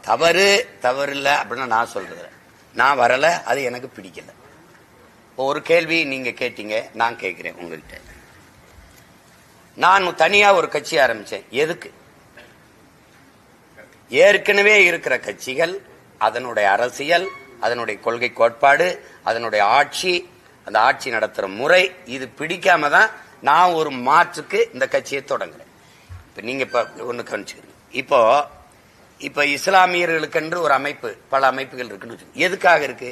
தவறு தவறு இல்லை அப்படின்னு நான் சொல்றது நான் வரல அது எனக்கு பிடிக்கல. ஒரு கேள்வி நீங்க கேட்டீங்க நான் கேட்கிறேன் உங்ககிட்ட நான் தனியா ஒரு கட்சி ஆரம்பிச்சேன். எதுக்கு? ஏற்கனவே இருக்கிற கட்சிகள் அதனுடைய அரசியல் அதனுடைய கொள்கை கோட்பாடு அதனுடைய ஆட்சி அந்த ஆட்சி நடத்துற முறை இது பிடிக்காம தான் நான் ஒரு மாற்றுக்கு இந்த கட்சியை தொடங்குறேன். இப்ப நீங்க இப்ப ஒண்ணு கவனிச்சுக்கிறீங்க இப்போ இப்ப இஸ்லாமியர்களுக்கென்று ஒரு அமைப்பு பல அமைப்புகள் இருக்குன்னு வச்சுக்கோங்க. எதுக்காக இருக்கு?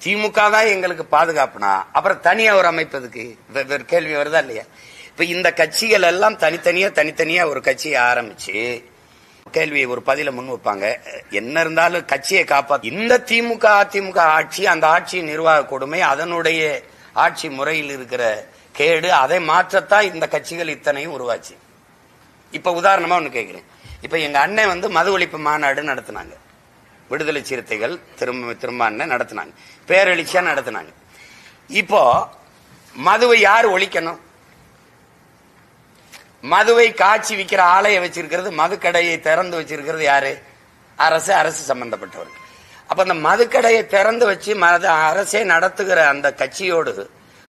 திமுக தான் எங்களுக்கு பாதுகாப்புனா அப்புறம் தனியா ஒரு அமைப்பு எதுக்கு? வெவ்வேறு கேள்வி வருதா இல்லையா? இப்ப இந்த கட்சிகள் எல்லாம் தனித்தனியா தனித்தனியா ஒரு கட்சியை ஆரம்பிச்சு கேள்வியை ஒரு பதில முன் வைப்பாங்க. என்ன இருந்தாலும் கட்சியை காப்பா இந்த திமுக அதிமுக ஆட்சி அந்த ஆட்சியின் நிர்வாக கொடுமை அதனுடைய ஆட்சி முறையில் இருக்கிற கேடு அதை மாற்றத்தான் இந்த கட்சிகள் இத்தனையும் உருவாச்சு. இப்ப உதாரணமா ஒன்று கேட்கிறேன் இப்ப எங்க அண்ணன் வந்து மது ஒழிப்பு மாநாடு நடத்தினாங்க. விடுதலை சிறுத்தைகள் திரும்ப திரும்ப அண்ணன் நடத்தினாங்க. பேரெழுச்சியா நடத்தினாங்க. இப்போ மதுவை யார் ஒழிக்கணும்? மதுவை காய்ச்சி விற்கிற ஆலையை வச்சிருக்கிறது மதுக்கடையை திறந்து வச்சிருக்கிறது யாரு? அரசு அரசு சம்பந்தப்பட்டவர்கள். அப்ப அந்த மதுக்கடையை திறந்து வச்சு மத அரசே நடத்துகிற அந்த கட்சியோடு